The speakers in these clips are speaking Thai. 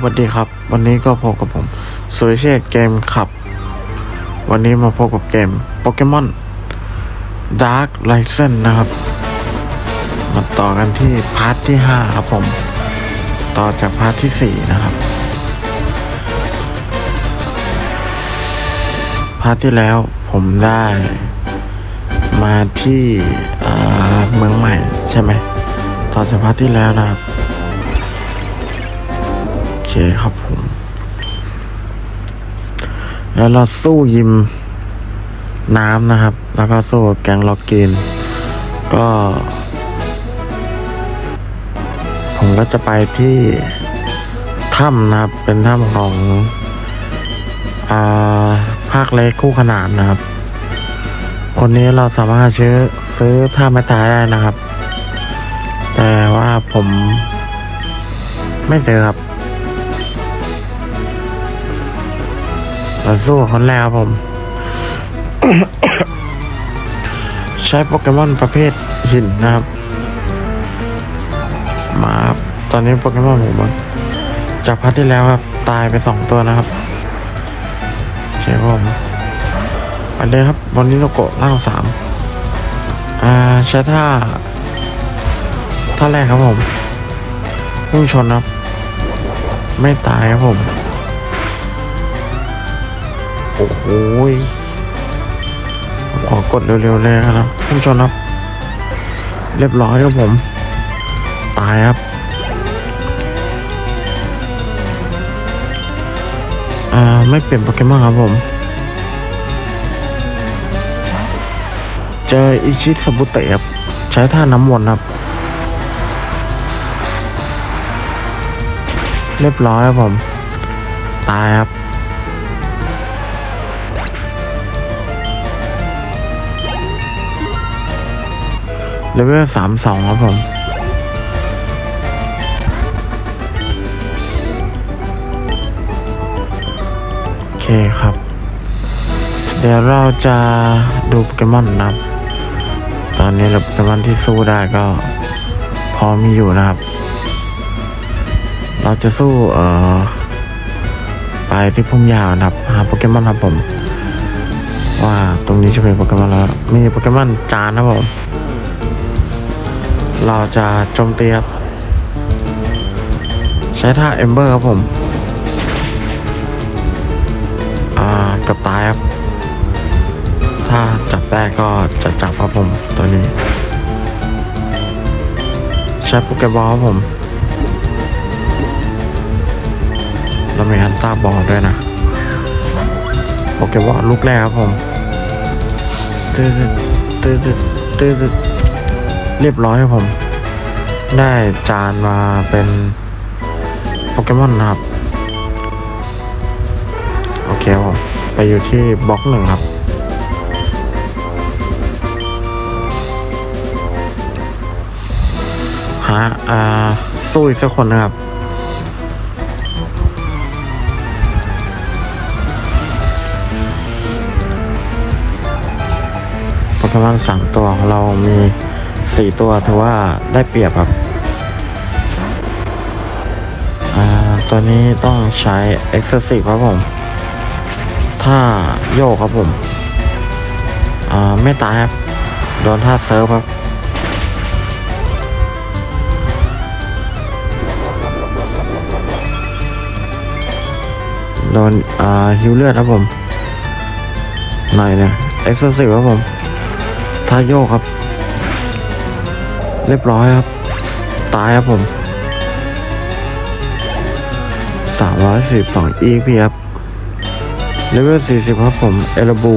วัสดีครับ วันนี้ก็พบกับผมสุริเชษเกมขับ วันนี้มาพบกับเกมโปเกมอน Dark l i c e n นะครับ มาต่อกันที่พาร์ทที่ 5 ครับผม ต่อจากพาร์ทที่ 4 นะครับ พาร์ทที่แล้วผมได้มาที่เมืองใหม่ใช่ไหม ต่อจากพาร์ทที่แล้วนะครับ เคครับผม แล้วเราสู้ยิมน้ำนะครับ แล้วก็สู้แกงล็อกกินก็ ผมก็จะไปที่ถ้ำนะครับ เป็นถ้ำของอ่าภาคเล็กคู่ขนานนะครับ คนนี้เราสามารถซื้อซื้อท่าไม้ตายได้นะครับ แต่ว่าผมไม่ซื้อครับ มาสู้กับคนแรกครับผม ใช้โปเกมอนประเภทหินนะครับ มาครับตอนนี้โปเกมอนผมจากพัทที่แล้วครับ ตายไปสองตัวนะครับโอเคผมไปเลยครับวันนี้เราโกะร่างสามอ่าใช้ท่าท่าแรกครับผมพุ่งชนครับ ไม่ตายครับผม โอ้โหขอกดเร็วๆเลยครับท่านชมครับ เรียบร้อยครับผม ตายครับอ่าไม่เปลี่ยนโปเกมอนครับผม เจออิชิสบุเตะครับใช้ท่าน้ำวนครับ เรียบร้อยครับผม ตายครับ เลเวลสามสองครับผม โอเคครับ เดี๋ยวเราจะดูโปเกมอนนะครับ ตอนนี้เราโปเกมอนที่สู้ได้ก็พอมีอยู่นะครับ เราจะสู้เอ่อไปที่พุ่มยาวนะครับหาโปเกมอนครับผม ว่าตรงนี้จะเป็นโปเกมอนแล้ว มีโปเกมอนจานนะครับผม เราจะโจมตีครับ ใช้ท่าเอมเบอร์ครับผม อ่ากับตายครับ ถ้าจับได้ก็จะจับครับผมตัวนี้ ใช้โปเกบอลครับผมเรามีฮันต้าบอลด้วยนะโปเกบอลลูกแรกครับผมตื้อตื้อตื้อตื้อตื้อ เรียบร้อยครับผม ได้จานมาเป็นโปเกมอนนะครับ โอเคครับผมไปอยู่ที่บล็อกหนึ่งครับ หาอ่าสู้อีกสักคนนะครับโปเกมอนสามตัวของเรามี สี่ตัวถือว่าได้เปรียบครับอ่าตัวนี้ต้องใช้ Excessive ครับผม ถ้าโยกครับผมอ่าไม่ตายครับ โดนท่าเซิร์ฟครับโดนอ่าฮิวเลือดครับผมหน่อยเนี่ย Excessive ครับผมท่าโยกครับ เรียบร้อยครับ ตายครับผม 342 EP ครับเลเวล 40 ครับผม เอลบู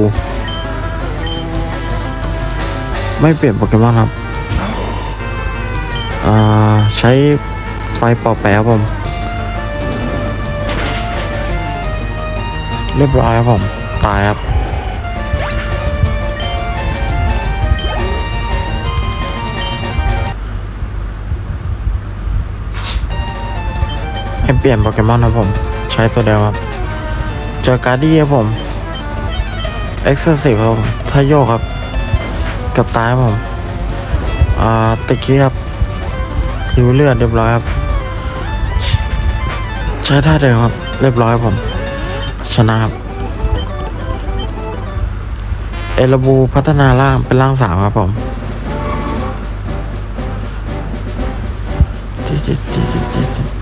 ไม่เปลี่ยนโปเกมอนครับอ่าใช้ไฟปอแปะครับผม เรียบร้อยครับผม ตายครับ ให้เปลี่ยนโปเกมอนครับผม ใช้ตัวเดียวครับ เจอการ์ดี้ครับผมเอ็กซ์ซีครับผมถ้าโยกครับ กับตายครับผม อ่าตะกี้ครับหิวเลือดเรียบร้อยครับ ใช้ท่าเดิมครับ เรียบร้อยครับผม ชนะครับ เอลบูพัฒนาร่างเป็นร่างสามครับผมจิ๊ดจิ๊ดจิ๊ดจิ๊ดจิ๊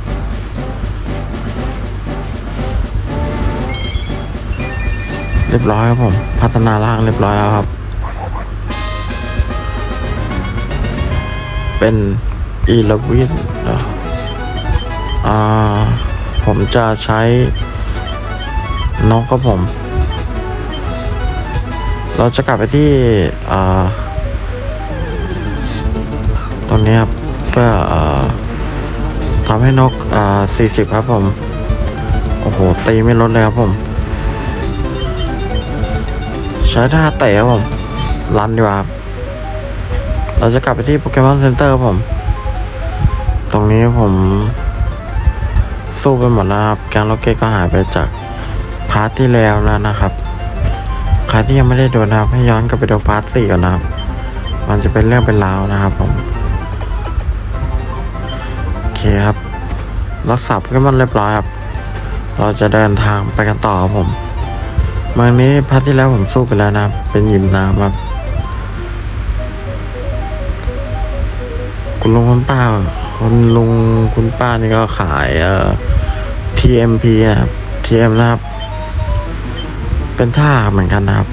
รียบร้อยครับผม พัฒนาร่างเรียบร้อยแล้วครับ เป็นอีลวินอ่าผมจะใช้นกครับผม เราจะกลับไปที่อ่าตรงนี้ครับเพื่ออ่าทำให้นกอ่า40 ครับผม โอ้โห ตีไม่ลดเลยครับผม ช้ท่าเตะครับผม รันดีกว่าเราจะกลับไปที่โปเกมอนเซ็นเตอร์ผม ตรงนี้ผมสู้ไปหมดแล้วครับแกงโลเกตก็หายไปจากพาร์ทที่แล้วแล้วนะครับ ใครที่ยังไม่ได้ดูนะครับ ให้ย้อนกลับไปดูพาร์ทสี่ก่อนนะครับ มันจะเป็นเรื่องเป็นราวนะครับผม โอเคครับรักษาโปเกมอนเรียบร้อยครับ เราจะเดินทางไปกันต่อครับผม มืองนี้พาร์ทที่แล้วผมสู้ไปแล้วนะครับเป็นหยิมน้ำครับคุณลุงคุณป้าคุณลุงคุณป้านี่ก็ขายเอ่อ TMP นะครับ TM นะครับ เป็นท่าเหมือนกันนะครับ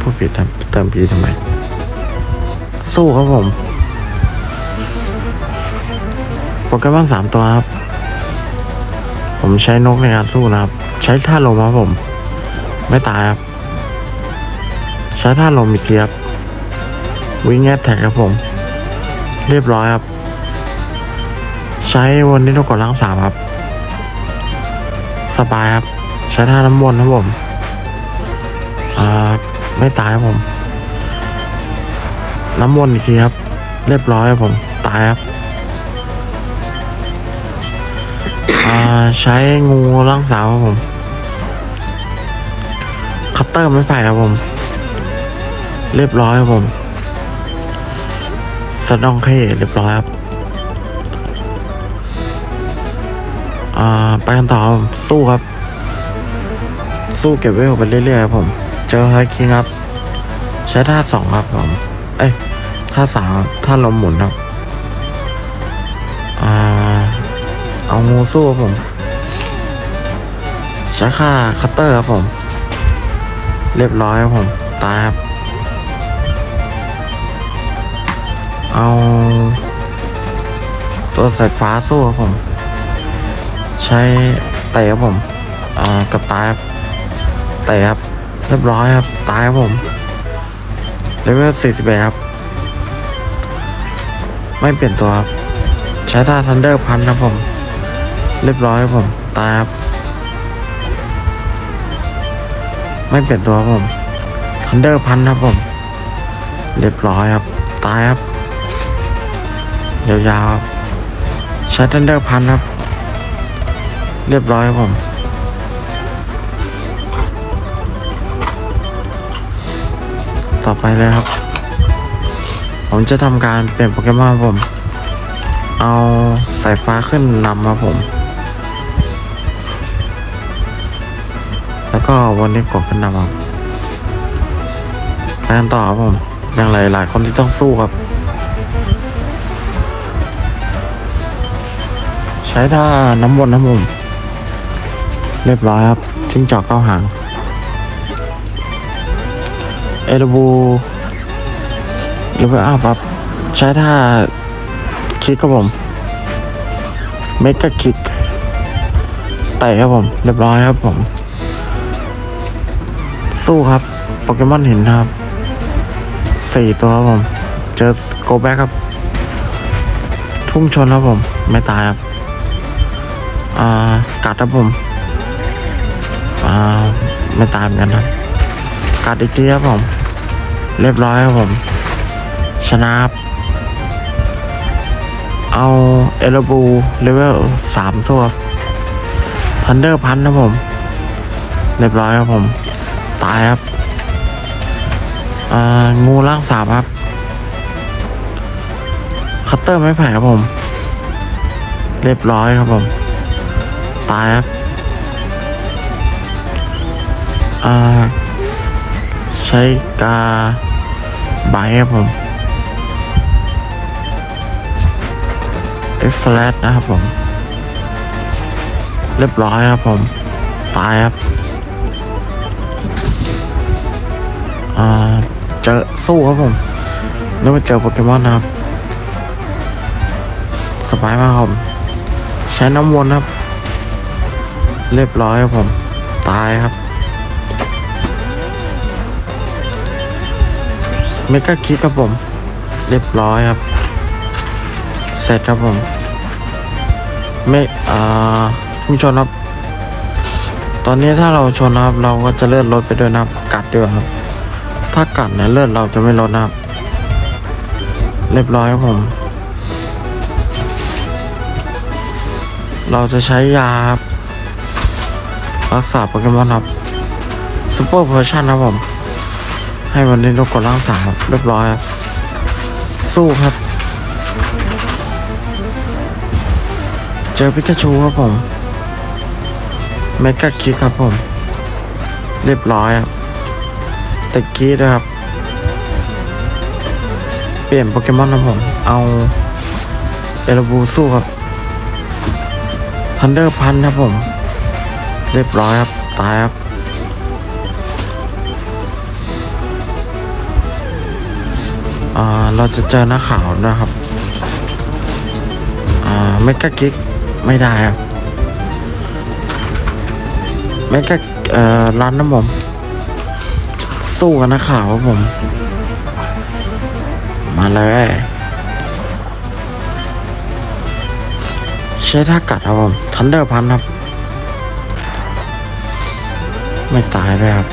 ผู้ผิดครับเติมพีทำไม สู้ครับผมโปเกมอนสามตัวครับ ผมใช้นกในการสู้นะครับ ใช้ท่าลมครับผม ไม่ตายครับ ใช้ท่าลมอีกทีครับ วิ่งแอดแท็กครับผม เรียบร้อยครับ ใช้วนนี้ต้องกดล่างสามครับ สบายครับ ใช้ท่าน้ำวนครับผม อ่า ไม่ตายครับผม น้ำวนอีกทีครับ เรียบร้อยครับผม ตายครับใช้งูล่างสาวครับผม เตอร์ไม่ไผ่ครับผม เรียบร้อยครับผมสะดองเข่เรียบร้อยครับอ่าไปกันต่อมสู้ครับ สู้เก็บเวลไปเรื่อยๆครับผม เจอไฮคิงครับ ใช้ท่าสองครับผม เอ้ยท่าสามท่าลมหมุนครับอ่าเอางูสู้ครับผม ใช้ค่าคัตเตอร์ครับผม เรียบร้อยครับผมตายครับเอา ตัวสายฟ้าสู้ครับผม ใช้เตะครับผมอ่ากับตายครับเตะครับเรียบร้อยครับตายครับผมเลเวล41ครับ ไม่เปลี่ยนตัวครับ ใช้ท่าทันเดอร์พันครับผม เรียบร้อยครับผม ตายครับ ไม่เปลี่ยนตัวครับผมทันเดอร์พันครับผม เรียบร้อยครับ ตายครับยาวๆครับใช้ทันเดอร์พันครับ เรียบร้อยครับผมต่อไปเลยครับ ผมจะทำการเปลี่ยนโปเกมอนครับผม เอาสายฟ้าขึ้นนำครับผม แล้วก็วันนี้กดขึ้นนำครับไปกันต่อครับผมยังหลายหลายคนที่ต้องสู้ครับ ใช้ท่าน้ำวนน้ำมุมเรียบร้อยครับจิ้งจอกเก้าหาง เอลบูเลเวลอัพครับ ใช้ท่าคิกครับผมเมกะคิกไต่ครับผม เรียบร้อยครับผม สู้ครับ โปเกมอนเห็นครับสี่ตัวครับผม เจอโกแบ็กครับ ทุ่งชนครับผม ไม่ตายครับ อ่า กัดครับผม อ่า ไม่ตายเหมือนกันครับ กัดอีกทีครับผม เรียบร้อยครับผม ชนะครับเอาเอลบูเลเวลสามตัวทันเดอร์พันครับผม เรียบร้อยครับผม ตายครับอ่างูร่างสามครับคัตเตอร์ไม่ไผ่ครับผม เรียบร้อยครับผม ตายครับอ่าใช้กาไบครับผมเอ็กซ์แลนะครับผม เรียบร้อยครับผม ตายครับ อ่าเจอสู้ครับผมนึกว่าเจอโปเกมอนนะครับสบายมากครับใช้น้ำวนครับ เรียบร้อยครับผม ตายครับเมกาคิกครับผม เรียบร้อยครับ เสร็จครับผมไม่อ่าผู้ชนครับ ตอนนี้ถ้าเราชนนะครับ เราก็จะเลื่อนรถไปด้วยนะครับ กัดดีกว่าครับ ถ้ากัดเนี่ยเลือดเราจะไม่ลดนะครับ เรียบร้อยครับผม เราจะใช้ยาครับรักษาโปเกมอนครับซูเปอร์เพอร์ชันครับผม ให้วันนี้นกกดล่างสามครับเรียบร้อยครับ สู้ครับ เจอพิกาชูครับผมเมกาคิกครับผม เรียบร้อยครับ ตะกี้ด้วยครับ เปลี่ยนโปเกมอนนะผมเอาเอลบูสู้ครับทันเดอร์พันครับผม เรียบร้อยครับ ตายครับอ่าเราจะเจอหน้าขาวนะครับอ่าเมกากิกไม่ได้ครับเมกาเอ่อรันนะผม สู้กันนะข่าวครับผม มาเลย ใช้ท่ากัดครับผม ทันเดอร์พันครับ ไม่ตายเลยครับ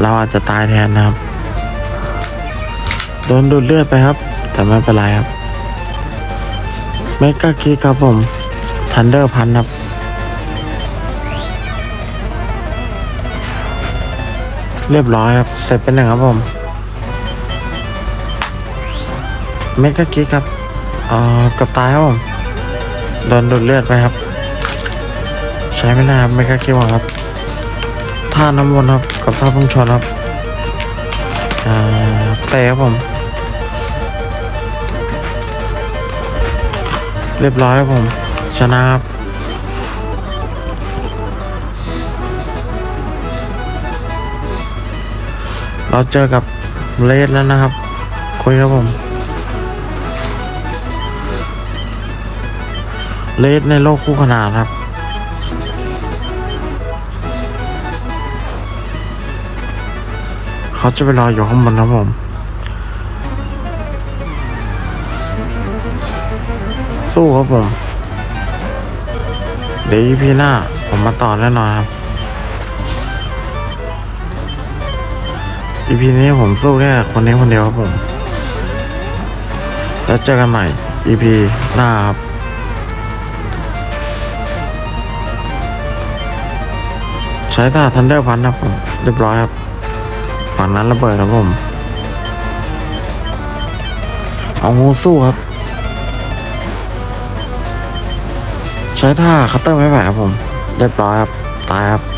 เราอาจจะตายแทนนะครับ โดนดูดเลือดไปครับ แต่ไม่เป็นไรครับเมกากีครับผม ทันเดอร์พันครับ เรียบร้อยครับ เสร็จเป็นหนึ่งครับผม เมกากิกครับเอ่อกับตายครับผม โดนดูดเลือดไปครับ ใช้ไม่ได้ครับเมกากิกหวังครับท่าน้ำวนครับ กับท่าพุ่งชนครับอ่าเตะครับผม เรียบร้อยครับผม ชนะครับ เราเจอกับเลสแล้วนะครับ คุยครับผม เลสในโลกคู่ขนานครับ เขาจะไปรออยู่ข้างบนครับผม สู้ครับผม เดี๋ยว EP หน้า ผมมาต่อแน่นอนครับ EP นี้ผมสู้แค่คนนี้คนเดียวครับผม แล้วเจอกันใหม่ EP หน้าครับใช้ท่าทันเดอร์พันครับผมเรียบร้อยครับฝั่งนั้นระเบิดครับผม เอางูสู้ครับ ใช้ท่าคัตเตอร์ไม่ไหวครับผม เรียบร้อยครับ ตายครับ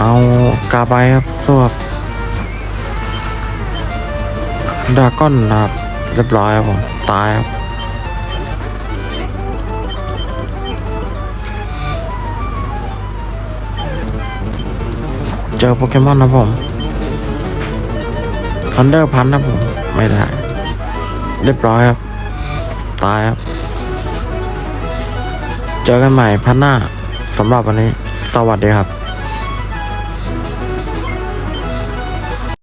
เอากาไบครับสู้ครับดราก้อนนะครับเรียบร้อยครับผม ตายครับเจอโปเกมอนนะผมทันเดอร์พันนะผม ไม่ได้ เรียบร้อยครับ ตายครับ เจอกันใหม่พันหน้าสำหรับวันนี้ สวัสดีครับ